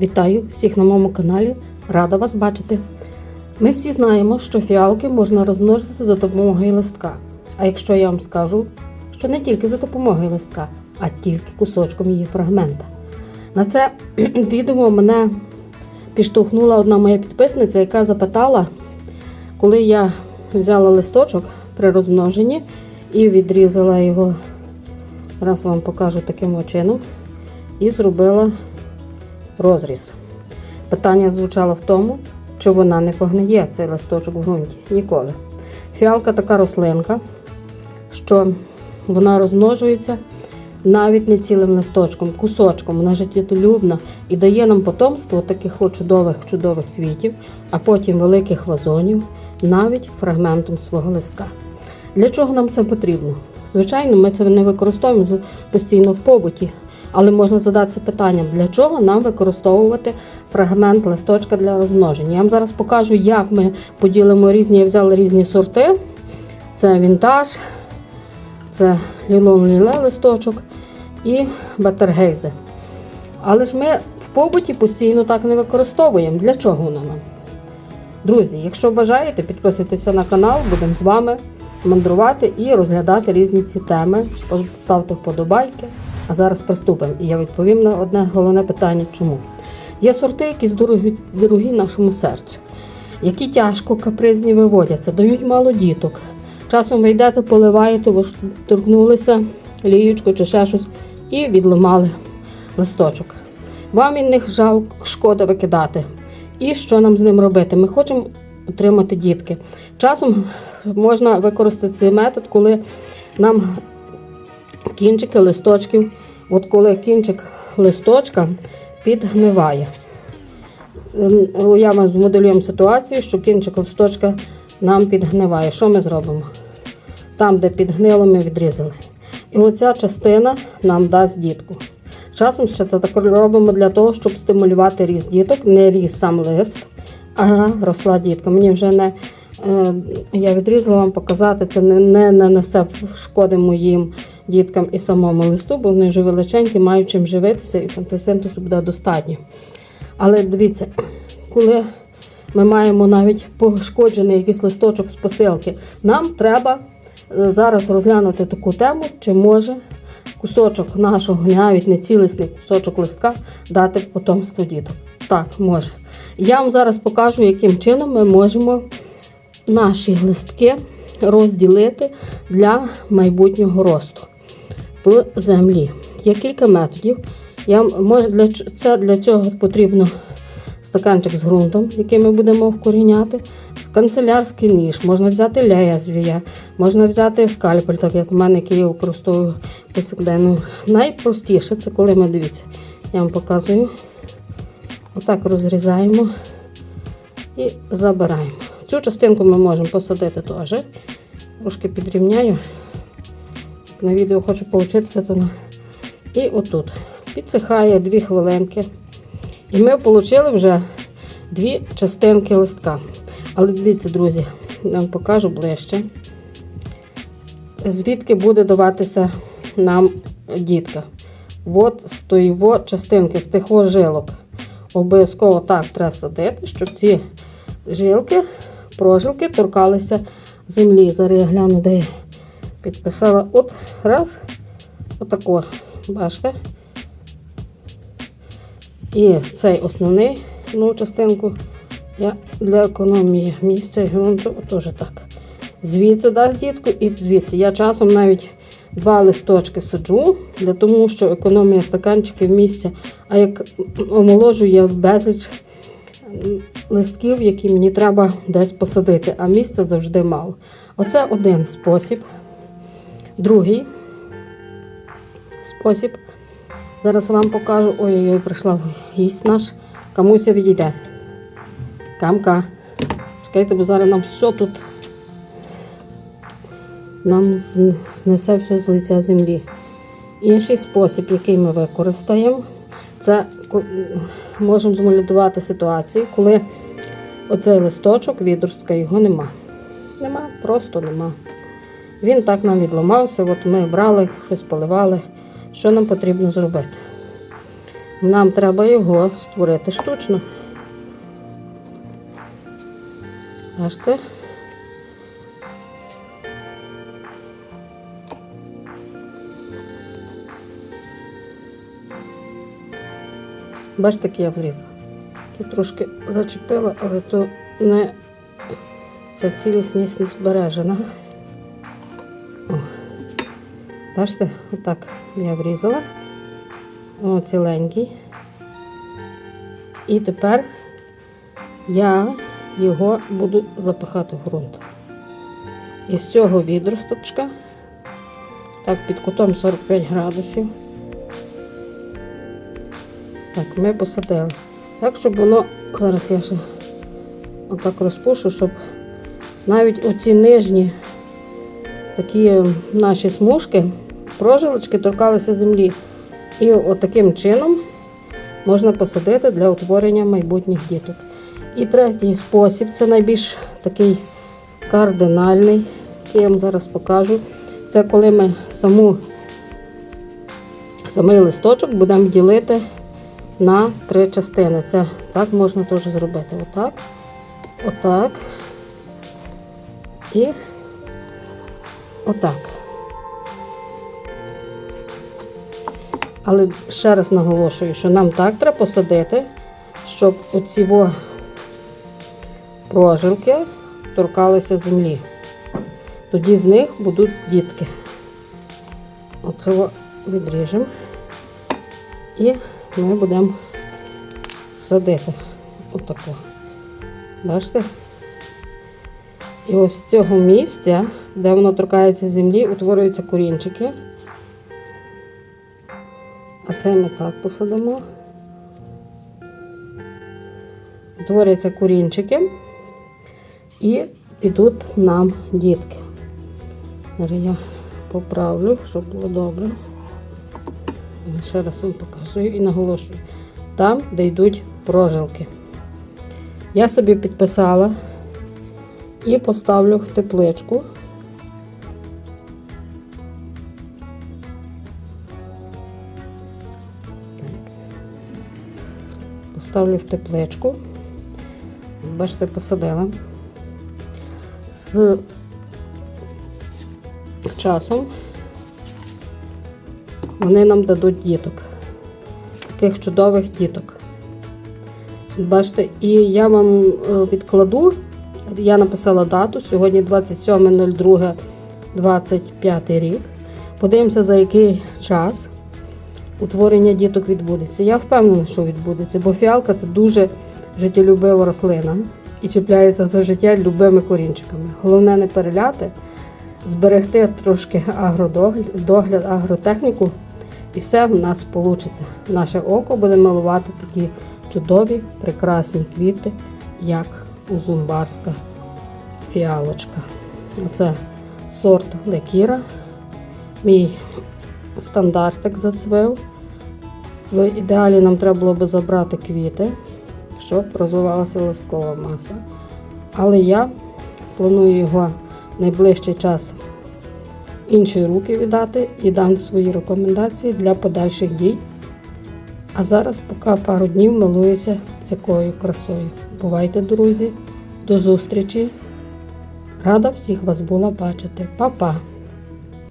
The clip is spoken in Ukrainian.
Вітаю всіх на моєму каналі. Рада вас бачити. Ми всі знаємо, що фіалки можна розмножити за допомогою листка. А якщо я вам скажу, що не тільки за допомогою листка, а тільки кусочком її фрагмента. На це відео мене підштовхнула одна моя підписниця, яка запитала, коли я взяла листочок при розмноженні і відрізала його, зараз вам покажу таким чином, і зробила розріз. Питання звучало в тому, чи вона не погниє цей листочок в ґрунті. Ніколи. Фіалка така рослинка, що вона розмножується навіть не цілим листочком, кусочком. Вона життєлюбна і дає нам потомство таких чудових чудових квітів, а потім великих вазонів, навіть фрагментом свого листка. Для чого нам це потрібно? Звичайно, ми це не використовуємо постійно в побуті, але можна задатися питанням, для чого нам використовувати фрагмент листочка для розмноження. Я вам зараз покажу, як ми поділимо різні, я взяла різні сорти. Це вінтаж, це лілон ліле листочок і бетергейзе. Але ж ми в побуті постійно так не використовуємо. Для чого воно нам? Друзі, якщо бажаєте, підписуйтеся на канал, будемо з вами мандрувати і розглядати різні ці теми. Ставте вподобайки. А зараз приступимо. І я відповім на одне головне питання, чому. Є сорти, які дорогі, дорогі нашому серцю, які тяжко капризні виводяться, дають мало діток. Часом ви йдете, поливаєте, ви торкнулися ліючку чи ще щось і відламали листочок. Вам від них жалко, шкода викидати. І що нам з ним робити? Ми хочемо отримати дітки. Часом можна використати цей метод, коли нам кінчики листочків, от коли кінчик листочка підгниває. Ем, Я ми змоделюємо ситуацію, що кінчик листочка нам підгниває. Що ми зробимо? Там, де підгнило, ми відрізали. І оця частина нам дасть дітку. Часом ще це так робимо для того, щоб стимулювати ріст діток, не ріс сам лист, а росла дітка. Мені вже не е, я відрізала вам показати, це не, не нанесе шкоди моїм діткам і самому листу, бо вони вже величенькі, мають чим живитися, і фотосинтезу буде достатньо. Але дивіться, коли ми маємо навіть пошкоджений якийсь листочок з посилки, нам треба е, зараз розглянути таку тему, чи може кусочок нашого, навіть не цілісний кусочок листка, дати потомство діток. Так, може. Я вам зараз покажу, яким чином ми можемо наші листки розділити для майбутнього росту в землі. Є кілька методів. Я, може, для, це, для цього потрібно стаканчик з ґрунтом, який ми будемо вкоріняти. Канцелярський ніж, можна взяти лезвія, можна взяти скальпель, так як у мене, який я використовую повсякденно. Найпростіше це коли ми дивіться, я вам показую. Отак розрізаємо і забираємо. Цю частинку ми можемо посадити теж. Трошки підрівняю. На відео хочу получитися, то і отут. Підсихає 2 хвилинки. І ми отримали вже дві частинки листка. Але дивіться, друзі, я вам покажу ближче. Звідки буде даватися нам дітка. От з тої частинки, з тих жилок. Обов'язково так треба садити, щоб ці жилки, прожилки торкалися землі. Зараз я гляну, де я підписала. От раз, отако, бачите? І цей основний ну, частинку я для економії місця і ґрунту теж так. Звідси дасть дітку і звідси. Я часом навіть два листочки саджу, для того, що економія стаканчиків місця. А як омоложу, я безліч листків, які мені треба десь посадити, а місця завжди мало. Оце один спосіб. Другий спосіб. Зараз вам покажу. Ой-ой-ой, прийшла гість наш. Камуся відійде. Камка. Чекайте, бо зараз нам все тут нам знесе все з лиця землі. Інший спосіб, який ми використаємо, це можемо змолювати ситуацію, коли оцей листочок, відростка, його нема. Нема, просто нема. Він так нам відламався, от ми брали, щось поливали. Що нам потрібно зробити? Нам треба його створити штучно. Бачите? Бачите, як я влізла. Тут трошки зачепила, але то не ця цілісність не збережена. Бачите, отак я врізала. О, ціленький. І тепер я його буду запихати в ґрунт. Із цього відросточка, так, під кутом 45 градусів. Так, ми посадили. Так, щоб воно, зараз я ще отак розпушу, щоб навіть оці нижні такі наші смужки, прожилочки торкалися землі. І отаким чином можна посадити для утворення майбутніх діток. І третій спосіб це найбільш такий кардинальний, який я вам зараз покажу. Це коли ми саму, самий листочок будемо ділити на три частини. Це так можна теж зробити. Отак, отак і отак. Але ще раз наголошую, що нам так треба посадити, щоб оці прожилки торкалися землі. Тоді з них будуть дітки. Оце відріжемо і ми будемо садити. Отако. Бачите? І ось з цього місця, де воно торкається землі, утворюються корінчики. А це ми так посадимо. Утворяться корінчики і підуть нам дітки. Зараз я поправлю, щоб було добре. Ще раз вам показую і наголошую. Там, де йдуть прожилки. Я собі підписала і поставлю в тепличку. Поставлю в тепличку. Бачите, посадила. З часом вони нам дадуть діток. Таких чудових діток. Бачите, і я вам е, відкладу, я написала дату, сьогодні 27.02.25 рік. Подивимося, за який час утворення діток відбудеться. Я впевнена, що відбудеться, бо фіалка це дуже життєлюбива рослина і чіпляється за життя любими корінчиками. Головне не переляти, зберегти трошки агродогляд, агротехніку, і все в нас вийде. Наше око буде малувати такі чудові, прекрасні квіти, як узумбарська фіалочка. Оце сорт лекіра. Мій стандартик зацвив. В ідеалі нам треба було би забрати квіти, щоб розвивалася листкова маса. Але я планую його найближчий час інші руки віддати і дам свої рекомендації для подальших дій. А зараз поки пару днів милуюся такою красою. Бувайте, друзі, до зустрічі! Рада всіх вас була бачити. Па-па!